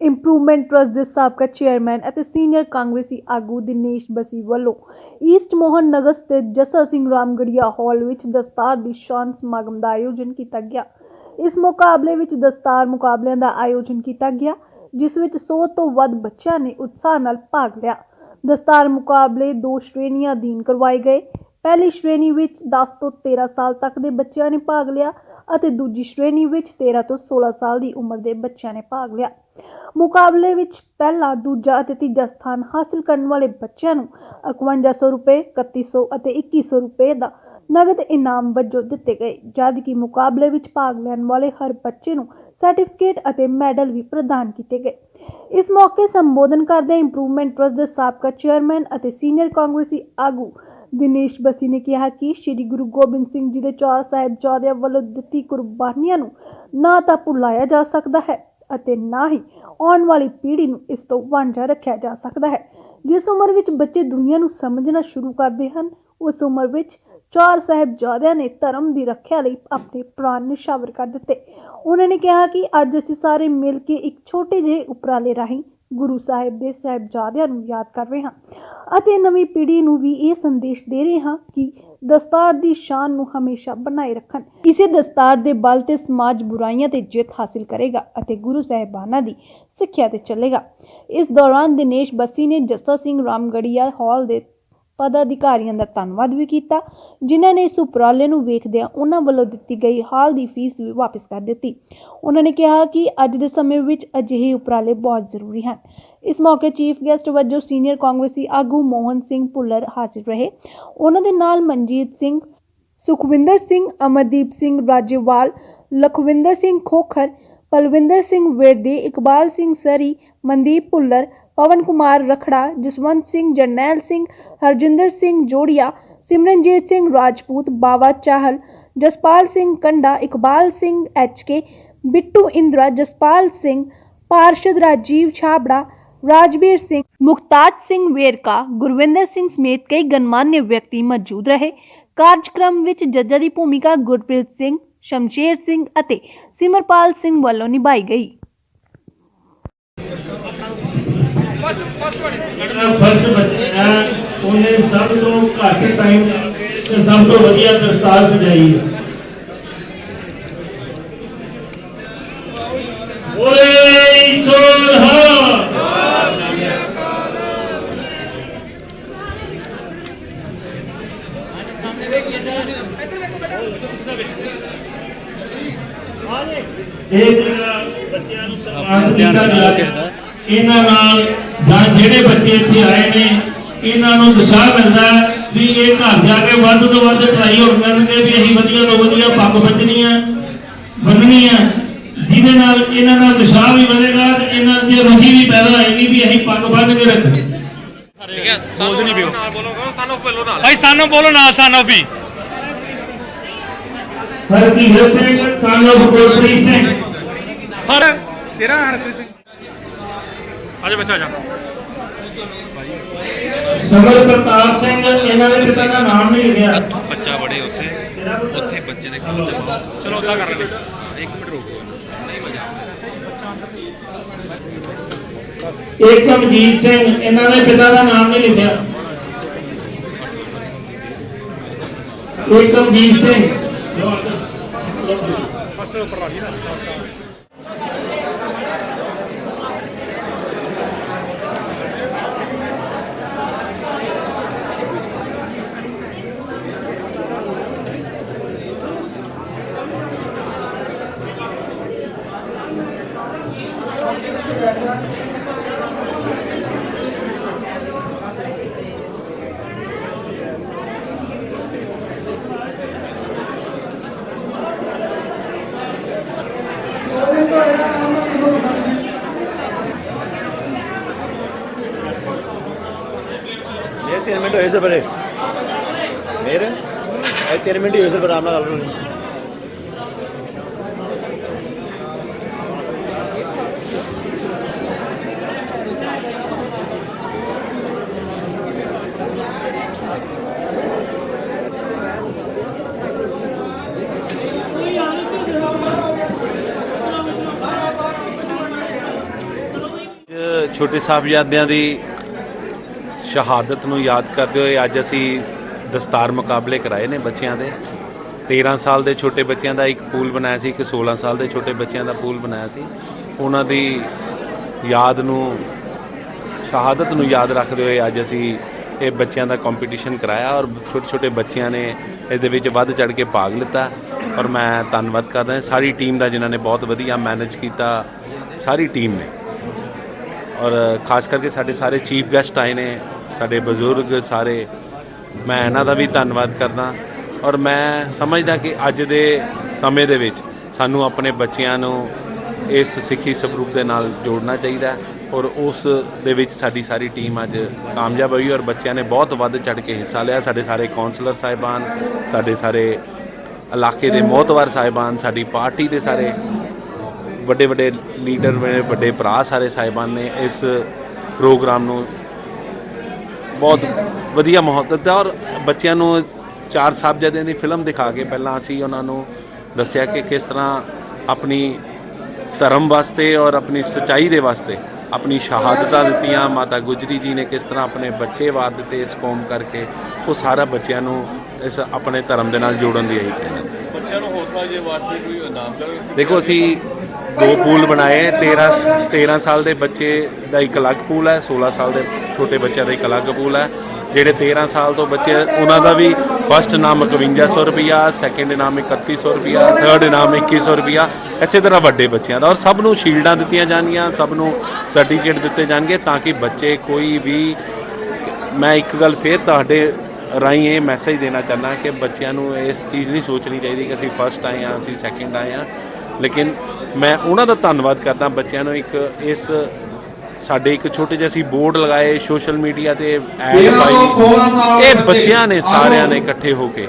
Improvement trust ਦੇ ਸਾਬਕਾ chairman ਅਤੇ ਸੀਨੀਅਰ ਕਾਂਗਰਸੀ ਆਗੂ ਦਿਨੇਸ਼ ਬਸੀ ਵੱਲੋਂ ਈਸਟ ਮੋਹਨ ਨਗਰ ਸਥਿਤ ਜੱਸਾ ਸਿੰਘ ਰਾਮਗੜੀਆ ਹਾਲ ਵਿੱਚ ਦਸਤਾਰ ਦੀ ਸ਼ਾਨ ਸਮਾਗਮ ਦਾ ਆਯੋਜਨ ਕੀਤਾ ਗਿਆ। ਇਸ ਮੁਕਾਬਲੇ ਵਿੱਚ ਦਸਤਾਰ ਮੁਕਾਬਲਿਆਂ ਦਾ ਆਯੋਜਨ ਕੀਤਾ ਗਿਆ, ਜਿਸ ਵਿੱਚ 100 ਤੋਂ ਵੱਧ ਬੱਚਿਆਂ ਨੇ ਉਤਸ਼ਾਹ ਨਾਲ ਭਾਗ ਲਿਆ। ਦਸਤਾਰ ਮੁਕਾਬਲੇ ਦੋ ਸ਼੍ਰੇਣੀਆਂ ਅਧੀਨ ਕਰਵਾਏ ਗਏ। ਪਹਿਲੀ ਸ਼੍ਰੇਣੀ ਵਿੱਚ 10 ਤੋਂ 13 ਸਾਲ ਤੱਕ ਦੇ ਬੱਚਿਆਂ ਨੇ ਭਾਗ ਲਿਆ ਅਤੇ ਦੂਜੀ ਸ਼੍ਰੇਣੀ ਵਿੱਚ 13 ਤੋਂ 16 ਸਾਲ ਦੀ ਉਮਰ ਦੇ ਬੱਚਿਆਂ ਨੇ ਭਾਗ ਲਿਆ। ਮੁਕਾਬਲੇ ਵਿੱਚ ਪਹਿਲਾ, ਦੂਜਾ ਅਤੇ ਤੀਜਾ ਸਥਾਨ ਹਾਸਲ ਕਰਨ ਵਾਲੇ ਬੱਚਿਆਂ ਨੂੰ 5100 ਰੁਪਏ 3100 ਅਤੇ 2100 ਰੁਪਏ ਦਾ ਨਗਦ ਇਨਾਮ ਵਜੋਂ ਦਿੱਤੇ ਗਏ ਜਦਕਿ ਮੁਕਾਬਲੇ ਵਿੱਚ ਭਾਗ ਲੈਣ ਵਾਲੇ ਹਰ ਬੱਚੇ ਨੂੰ ਸਰਟੀਫਿਕੇਟ ਅਤੇ ਮੈਡਲ ਵੀ ਪ੍ਰਦਾਨ ਕੀਤੇ ਗਏ। ਇਸ ਮੌਕੇ ਸੰਬੋਧਨ ਕਰਦੇ ਇੰਪਰੂਵਮੈਂਟ ਟਰਸਟ ਦੇ ਸਾਬਕਾ ਚੇਅਰਮੈਨ ਅਤੇ ਸੀਨੀਅਰ ਕਾਂਗਰਸੀ ਆਗੂ ਦਿਨੇਸ਼ ਬਸੀ ਨੇ ਕਿਹਾ ਕਿ ਸ੍ਰੀ ਗੁਰੂ ਗੋਬਿੰਦ ਸਿੰਘ ਜੀ ਦੇ ਚਾਰ ਸਾਹਿਬਜ਼ਾਦਿਆਂ ਵੱਲੋਂ ਦਿੱਤੀ ਕੁਰਬਾਨੀਆਂ ਨੂੰ ਨਾ ਤਾਂ ਭੁਲਾਇਆ ਜਾ ਸਕਦਾ ਹੈ। ਅਤੇ ਨਾ ਹੀ ਆਉਣ ਵਾਲੀ ਪੀੜ੍ਹੀ ਨੂੰ ਇਸ ਤੋਂ ਵਾਂਝਾ ਰੱਖਿਆ ਜਾ ਸਕਦਾ ਹੈ। ਜਿਸ ਉਮਰ ਵਿੱਚ ਬੱਚੇ ਦੁਨੀਆ ਨੂੰ ਸਮਝਣਾ ਸ਼ੁਰੂ ਕਰਦੇ ਹਨ, ਉਸ ਉਮਰ ਵਿੱਚ ਚਾਰ ਸਾਹਿਬਜ਼ਾਦਿਆਂ ਨੇ ਧਰਮ ਦੀ ਰੱਖਿਆ ਲਈ ਆਪਣੇ ਪ੍ਰਾਣ ਨਿਸ਼ਾਵਰ ਕਰ ਦਿੱਤੇ। ਉਹਨਾਂ ਨੇ ਕਿਹਾ ਕਿ ਅੱਜ ਅਸੀਂ ਸਾਰੇ ਮਿਲ ਕੇ ਇੱਕ ਛੋਟੇ ਜਿਹੇ ਉਪਰਾਲੇ ਰਾਹੀਂ ਗੁਰੂ ਸਾਹਿਬ ਦੇ ਸਾਹਿਬਜ਼ਾਦਿਆਂ ਨੂੰ ਯਾਦ ਕਰ ਰਹੇ ਹਾਂ। ਅਤੇ ਨਵੀਂ ਪੀੜ੍ਹੀ ਨੂੰ ਵੀ ਇਹ ਸੰਦੇਸ਼ ਦੇ ਰਹੇ ਹਾਂ ਕਿ ਦਸਤਾਰ ਦੀ ਸ਼ਾਨ ਨੂੰ ਹਮੇਸ਼ਾ ਬਣਾਏ ਰੱਖਣ। ਇਸੇ ਦਸਤਾਰ ਦੇ ਬਲ ਤੇ ਸਮਾਜ ਬੁਰਾਈਆਂ ਤੇ ਜਿੱਤ ਹਾਸਿਲ ਕਰੇਗਾ ਅਤੇ ਗੁਰੂ ਸਾਹਿਬਾਨਾਂ ਦੀ ਸਿੱਖਿਆ ਤੇ ਚੱਲੇਗਾ। ਇਸ ਦੌਰਾਨ ਦਿਨੇਸ਼ ਬੱਸੀ ਨੇ ਜੱਸਾ ਸਿੰਘ ਰਾਮਗੜੀਆ ਹਾਲ ਦੇ ਪਦਾਧਿਕਾਰੀਆਂ ਦਾ ਧੰਨਵਾਦ ਵੀ ਕੀਤਾ, ਜਿਨ੍ਹਾਂ ਨੇ ਇਸ ਉਪਰਾਲੇ ਨੂੰ ਵੇਖਦਿਆਂ ਉਹਨਾਂ ਵੱਲੋਂ ਦਿੱਤੀ ਗਈ ਹਾਲ ਦੀ ਫੀਸ ਵੀ ਵਾਪਸ ਕਰ ਦਿੱਤੀ। ਉਹਨਾਂ ਨੇ ਕਿਹਾ ਕਿ ਅੱਜ ਦੇ ਸਮੇਂ ਵਿੱਚ ਅਜਿਹੇ ਉਪਰਾਲੇ ਬਹੁਤ ਜ਼ਰੂਰੀ ਹਨ। ਇਸ ਮੌਕੇ ਚੀਫ ਗੈਸਟ ਵਜੋਂ ਸੀਨੀਅਰ ਕਾਂਗਰਸੀ ਆਗੂ ਮੋਹਨ ਸਿੰਘ ਭੁੱਲਰ ਹਾਜ਼ਰ ਰਹੇ। ਉਹਨਾਂ ਦੇ ਨਾਲ ਮਨਜੀਤ ਸਿੰਘ, ਸੁਖਵਿੰਦਰ ਸਿੰਘ, ਅਮਰਦੀਪ ਸਿੰਘ ਰਾਜੇਵਾਲ, ਲਖਵਿੰਦਰ ਸਿੰਘ ਖੋਖਰ, ਪਲਵਿੰਦਰ ਸਿੰਘ ਵੇਰਦੇ, ਇਕਬਾਲ ਸਿੰਘ ਸਰੀ, ਮਨਦੀਪ ਭੁੱਲਰ ਪਵਨ ਕੁਮਾਰ ਰਖੜਾ ਜਸਵੰਤ ਸਿੰਘ ਜਰਨੈਲ ਸਿੰਘ ਹਰਜਿੰਦਰ ਸਿੰਘ ਜੋੜੀਆ ਸਿਮਰਨਜੀਤ ਸਿੰਘ ਰਾਜਪੂਤ ਬਾਵਾ ਚਾਹਲ ਜਸਪਾਲ ਸਿੰਘ ਕੰਡਾ ਇਕਬਾਲ ਸਿੰਘ ਐਚਕੇ ਬਿੱਟੂ ਇੰਦਰਾ ਜਸਪਾਲ ਸਿੰਘ ਪਾਰਸ਼ਦ ਰਾਜੀਵ ਛਾਬੜਾ ਰਾਜਵੀਰ ਸਿੰਘ ਮੁਖਤਾਜ ਸਿੰਘ ਵੇਰਕਾ ਗੁਰਵਿੰਦਰ ਸਿੰਘ ਸਮੇਤ ਕਈ ਗਣਮਾਨਯ ਵਿਅਕਤੀ ਮੌਜੂਦ ਰਹੇ ਕਾਰਜਕ੍ਰਮ ਵਿੱਚ ਜੱਜਾਂ ਦੀ ਭੂਮਿਕਾ ਗੁਰਪ੍ਰੀਤ ਸਿੰਘ ਸ਼ਮਸ਼ੇਰ ਸਿੰਘ ਅਤੇ ਸਿਮਰਪਾਲ ਸਿੰਘ ਵੱਲੋਂ ਨਿਭਾਈ ਗਈ ਜਿਹੜਾ ਫਸਟ ਬੱਚਾ ਉਹਨੇ ਸਭ ਤੋਂ ਘੱਟ ਟਾਈਮ ਤੇ ਸਭ ਤੋਂ ਵਧੀਆ ਦਸਤਾਰ ਸਜਾਈ ਹੈ। ਓਏ ਸੋਲਹਾ ਇਹ ਜਿਹੜਾ ਬੱਚਿਆਂ ਨੂੰ ਸਨਮਾਨਿਤ ਕੀਤਾ ਗਿਆ ਹੈ, ਇਹਨਾਂ ਨਾਲ ਜਾਂ ਜਿਹੜੇ ਬੱਚੇ ਇੱਥੇ ਆਏ ਨੇ ਇਹਨਾਂ ਨੂੰ ਦਿਸ਼ਾ ਮਿਲਦਾ ਹੈ ਵੀ ਇਹ ਘਰ ਜਾ ਕੇ ਵੱਧ ਤੋਂ ਵੱਧ ਟਰਾਈ ਹੋਣ ਕਰਨਗੇ ਵੀ ਅਸੀਂ ਵਧੀਆ ਤੋਂ ਵਧੀਆ ਪੱਗ ਬੰਨਣੀ ਆ ਬੰਨਣੀ ਆ। ਜਿਹਦੇ ਨਾਲ ਇਹਨਾਂ ਦਾ ਦਿਸ਼ਾ ਵੀ ਵਧੇਗਾ ਤੇ ਇਹਨਾਂ ਦੀ ਰੁਚੀ ਵੀ ਪੈਦਾ ਹੋਏਗੀ ਵੀ ਅਸੀਂ ਪੱਗ ਬੰਨ ਕੇ ਰੱਖਣੀ। ਠੀਕ ਹੈ ਸਾਨੂੰ ਨਾਲ ਬੋਲੋ ਸਾਨੂੰ ਪਹਿਲੋ ਨਾਲ। ਭਾਈ ਸਾਨੂੰ ਬੋਲੋ ਨਾਲ ਸਾਨੂੰ ਵੀ। ਹਰਕੀਰਤ ਸਿੰਘ of ਗੁਰਪ੍ਰੀਤ ਸਿੰਘ। ਹਰ ਤੇਰਾ ਹਰਪ੍ਰੀਤ ਸਿੰਘ ਆਜਾ ਬੱਚਾ ਆਜਾ। ਸਮਰ ਪ੍ਰਤਾਪ ਸਿੰਘ ਇਹਨਾਂ ਦੇ ਪਿਤਾ ਦਾ ਨਾਮ ਨਹੀਂ ਲਿਖਿਆ। ਬੱਚਾ ਬੜੇ ਉੱਥੇ ਉੱਥੇ ਬੱਚੇ ਦੇ ਕੋਲ ਜਾਓ ਚਲੋ ਉਦਾਂ ਕਰ ਲੈਂਦੇ। ਇੱਕ ਮਿੰਟ ਰੁਕੋ ਨਹੀਂ ਵਜਾ ਏਕਮਜੀਤ ਸਿੰਘ ਇਹਨਾਂ ਦੇ ਪਿਤਾ ਦਾ ਨਾਮ ਨਹੀਂ ਲਿਖਿਆ। ਏਕਮਜੀਤ ਸਿੰਘ। ਫਸਟ ਉੱਪਰ ਲਾ ਲਈ ਸਰ ਬਰੇ ਮੇਰੇ? ਇਹ ਤੇਰੇ ਮਿੰਟ ਹੀ ਹੋਏ ਸਰ ਪਰ ਆਮ ਨਾਲ ਗੱਲ ਹੋਣੀ ਛੋਟੇ ਸਾਹਿਬਜ਼ਾਦਿਆਂ ਦੀ ਸ਼ਹਾਦਤ ਨੂੰ ਯਾਦ ਕਰਦੇ ਹੋਏ ਅੱਜ ਅਸੀਂ ਦਸਤਾਰ ਮੁਕਾਬਲੇ ਕਰਾਏ ਨੇ ਬੱਚਿਆਂ ਦੇ। 13 ਸਾਲ ਦੇ ਛੋਟੇ ਬੱਚਿਆਂ ਦਾ ਇੱਕ ਪੂਲ ਬਣਾਇਆ ਸੀ, ਇੱਕ 16 ਸਾਲ ਦੇ ਛੋਟੇ ਬੱਚਿਆਂ ਦਾ ਪੂਲ ਬਣਾਇਆ ਸੀ। ਉਹਨਾਂ ਦੀ ਯਾਦ ਨੂੰ, ਸ਼ਹਾਦਤ ਨੂੰ ਯਾਦ ਰੱਖਦੇ ਹੋਏ ਅੱਜ ਅਸੀਂ ਇਹ ਬੱਚਿਆਂ ਦਾ ਕੰਪੀਟੀਸ਼ਨ ਕਰਾਇਆ ਔਰ ਛੋਟੇ ਛੋਟੇ ਬੱਚਿਆਂ ਨੇ ਇਸ ਦੇ ਵਿੱਚ ਵੱਧ ਚੜ ਕੇ ਭਾਗ ਲਿੱਤਾ। ਔਰ ਮੈਂ ਧੰਨਵਾਦ ਕਰਦਾ ਸਾਰੀ ਟੀਮ ਦਾ ਜਿਨ੍ਹਾਂ ਨੇ ਬਹੁਤ ਵਧੀਆ ਮੈਨੇਜ ਕੀਤਾ, ਸਾਰੀ ਟੀਮ ਨੇ। ਔਰ ਖਾਸ ਕਰਕੇ ਸਾਡੇ ਸਾਰੇ ਚੀਫ ਗੈਸਟ ਆਏ ਨੇ। ਸਾਡੇ ਬਜ਼ੁਰਗ ਸਾਰੇ, ਮੈਂ ਇਹਨਾਂ ਦਾ ਵੀ ਧੰਨਵਾਦ ਕਰਦਾ। ਔਰ ਮੈਂ ਸਮਝਦਾ ਕਿ ਅੱਜ ਦੇ ਸਮੇਂ ਦੇ ਵਿੱਚ ਸਾਨੂੰ ਆਪਣੇ ਬੱਚਿਆਂ ਨੂੰ ਇਸ ਸਿੱਖੀ ਸਰੂਪ ਦੇ ਨਾਲ ਜੋੜਨਾ ਚਾਹੀਦਾ ਔਰ ਉਸ ਦੇ ਵਿੱਚ ਸਾਡੀ ਸਾਰੀ ਟੀਮ ਅੱਜ ਕਾਮਯਾਬ ਹੋਈ ਔਰ ਬੱਚਿਆਂ ਨੇ ਬਹੁਤ ਵੱਧ ਚੜ ਕੇ ਹਿੱਸਾ ਲਿਆ। ਸਾਡੇ ਸਾਰੇ ਕਾਉਂਸਲਰ ਸਾਹਿਬਾਨ, ਸਾਡੇ ਸਾਰੇ ਇਲਾਕੇ ਦੇ ਮੋਹਤਵਾਰ ਸਾਹਿਬਾਨ, ਸਾਡੀ ਪਾਰਟੀ ਦੇ ਸਾਰੇ ਵੱਡੇ ਵੱਡੇ ਲੀਡਰ ਵੱਡੇ ਭਰਾ ਸਾਰੇ ਸਾਹਿਬਾਨ ਨੇ ਇਸ ਪ੍ਰੋਗਰਾਮ ਨੂੰ ਬਹੁਤ ਵਧੀਆ ਮਾਹੌਲ ਦਿੱਤਾ ਔਰ ਬੱਚਿਆਂ ਨੂੰ ਚਾਰ ਸਾਹਿਬਜ਼ਾਦਿਆਂ ਦੀ ਫਿਲਮ ਦਿਖਾ ਕੇ ਪਹਿਲਾਂ ਅਸੀਂ ਉਹਨਾਂ ਨੂੰ ਦੱਸਿਆ ਕਿ ਕਿਸ ਤਰ੍ਹਾਂ ਆਪਣੀ ਧਰਮ ਵਾਸਤੇ ਔਰ ਆਪਣੀ ਸਚਾਈ ਦੇ ਵਾਸਤੇ ਆਪਣੀ ਸ਼ਹਾਦਤਾਂ ਦਿੱਤੀਆਂ ਮਾਤਾ ਗੁਜਰੀ ਜੀ ਨੇ ਕਿਸ ਤਰ੍ਹਾਂ ਆਪਣੇ ਬੱਚੇ ਵਾਰ ਦਿੱਤੇ ਇਸ ਕੌਮ ਕਰਕੇ ਉਹ ਸਾਰਾ ਬੱਚਿਆਂ ਨੂੰ ਇਸ ਆਪਣੇ ਧਰਮ ਦੇ ਨਾਲ ਜੋੜਨ ਦੀ ਇਹੀ ਕਹਿਣਾ। ਬੱਚਿਆਂ ਨੂੰ ਹੌਸਲਾ ਜੇ ਵਾਸਤੇ ਕੋਈ ਇਨਾਮ ਕਰ। ਦੇਖੋ ਅਸੀਂ ਦੋ ਪੂਲ ਬਣਾਏ 13 13 ਸਾਲ ਦੇ ਬੱਚੇ ਦਾ ਇੱਕ ਅਲੱਗ ਪੂਲ ਹੈ 16 ਸਾਲ ਦੇ ਛੋਟੇ ਬੱਚਿਆਂ ਦਾ ਇੱਕ ਅਲੱਗ ਪੂਲ ਹੈ, ਜਿਹੜੇ 13 ਸਾਲ ਤੋਂ ਬੱਚੇ ਉਹਨਾਂ ਦਾ ਵੀ ਫਸਟ ਇਨਾਮ 5100 ਰੁਪਿਆ ਸੈਕੰਡ ਇਨਾਮ 3100 ਰੁਪਿਆ ਥਰਡ ਇਨਾਮ 2100 ਰੁਪਿਆ ਇਸੇ ਤਰ੍ਹਾਂ ਵੱਡੇ ਬੱਚਿਆਂ ਦਾ। ਔਰ ਸਭ ਨੂੰ ਸ਼ੀਲਡਾਂ ਦਿੱਤੀਆਂ ਜਾਣਗੀਆਂ, ਸਭ ਨੂੰ ਸਰਟੀਫਿਕੇਟ ਦਿੱਤੇ ਜਾਣਗੇ ਤਾਂ ਕਿ ਬੱਚੇ ਕੋਈ ਵੀ ਮੈਂ ਇੱਕ ਗੱਲ ਫੇਰ ਤੁਹਾਡੇ ਰਾਹੀਂ ਇਹ ਮੈਸੇਜ ਦੇਣਾ ਚਾਹੁੰਦਾ ਕਿ ਬੱਚਿਆਂ ਨੂੰ ਇਸ ਚੀਜ਼ ਨਹੀਂ ਸੋਚਣੀ ਚਾਹੀਦੀ ਕਿ ਅਸੀਂ ਫਸਟ ਆਏ ਹਾਂ, ਅਸੀਂ ਸੈਕਿੰਡ ਆਏ ਹਾਂ। ਲੇਕਿਨ ਮੈਂ ਉਹਨਾਂ ਦਾ ਧੰਨਵਾਦ ਕਰਦਾ ਬੱਚਿਆਂ ਨੂੰ ਇੱਕ ਇਸ ਸਾਡੇ ਇੱਕ ਛੋਟੇ ਜਿਹੇ ਅਸੀਂ ਬੋਰਡ ਲਗਾਏ ਸੋਸ਼ਲ ਮੀਡੀਆ ਤੇ ਐਡ ਪਾਈ। ਇਹ ਬੱਚਿਆਂ ਨੇ ਸਾਰਿਆਂ ਨੇ ਇਕੱਠੇ ਹੋ ਕੇ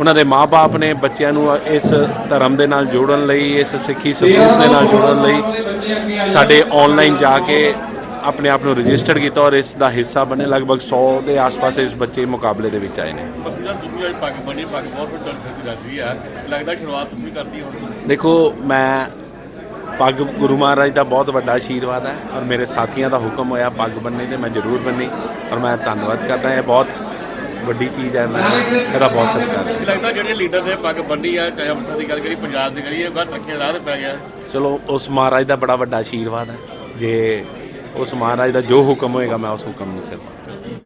ਉਹਨਾਂ ਦੇ ਮਾਪੇ ਨੇ ਬੱਚਿਆਂ ਨੂੰ ਇਸ ਧਰਮ ਦੇ ਨਾਲ ਜੋੜਨ ਲਈ ਇਸ ਸਿੱਖੀ ਸਬੂਤ ਦੇ ਨਾਲ ਜੋੜਨ ਲਈ ਸਾਡੇ ਆਨਲਾਈਨ ਜਾ ਕੇ ਆਪਣੇ ਆਪ ਨੂੰ ਰਜਿਸਟਰ ਕੀਤਾ ਔਰ ਇਸ ਦਾ ਹਿੱਸਾ ਬਣੇ। ਲਗਭਗ 100 ਦੇ ਆਸ-ਪਾਸ ਇਸ ਬੱਚੇ ਮੁਕਾਬਲੇ ਦੇ ਵਿੱਚ ਆਏ ਨੇ। ਬਸ ਜਦ ਤੁਸੀਂ ਅੱਜ ਪੱਗ ਬੰਨੀ ਪੱਗ ਬਹੁਤ ਵੱਡਾ ਸਰਦੀ ਲੱਗਦੀ ਆ ਲੱਗਦਾ ਸ਼ੁਰੂਆਤ ਤੁਸੀਂ ਕਰਤੀ ਹੋਣੀ। ਦੇਖੋ ਮੈਂ ਪੱਗ ਗੁਰੂ ਮਹਾਰਾਜ ਦਾ ਬਹੁਤ ਵੱਡਾ ਆਸ਼ੀਰਵਾਦ ਹੈ ਔਰ ਮੇਰੇ ਸਾਥੀਆਂ ਦਾ ਹੁਕਮ ਹੋਇਆ ਪੱਗ ਬੰਨ੍ਹਣੀ ਤੇ ਮੈਂ ਜ਼ਰੂਰ ਬੰਨੀ ਔਰ ਮੈਂ ਧੰਨਵਾਦ ਕਰਦਾ ਇਹ ਬਹੁਤ ਵੱਡੀ ਚੀਜ਼ ਹੈ ਮੈਂ ਇਹਦਾ ਬਹੁਤ ਸਤਿਕਾਰ ਲੱਗਦਾ ਜਿਹੜੇ ਲੀਡਰ ਨੇ ਪੱਗ ਬੰਨੀ ਆ ਚਾਹੇ ਅੰਮ੍ਰਿਤਸਰ ਦੀ ਗੱਲ ਕਰੀ ਪੰਜਾਬ ਦੀ ਕਰੀਏ ਗਲਤ ਰੱਖਿਆ ਰਾਹ ਤੇ ਪੈ ਗਿਆ। ਚਲੋ ਉਸ ਮਹਾਰਾਜ ਦਾ ਬੜਾ ਵੱਡਾ ਆਸ਼ੀਰਵਾਦ ਹੈ। ਜੇ ਉਸ ਮਹਾਰਾਜ ਦਾ ਜੋ ਹੁਕਮ ਹੋਏਗਾ ਮੈਂ ਉਸ ਹੁਕਮ ਨੂੰ ਸਿਰ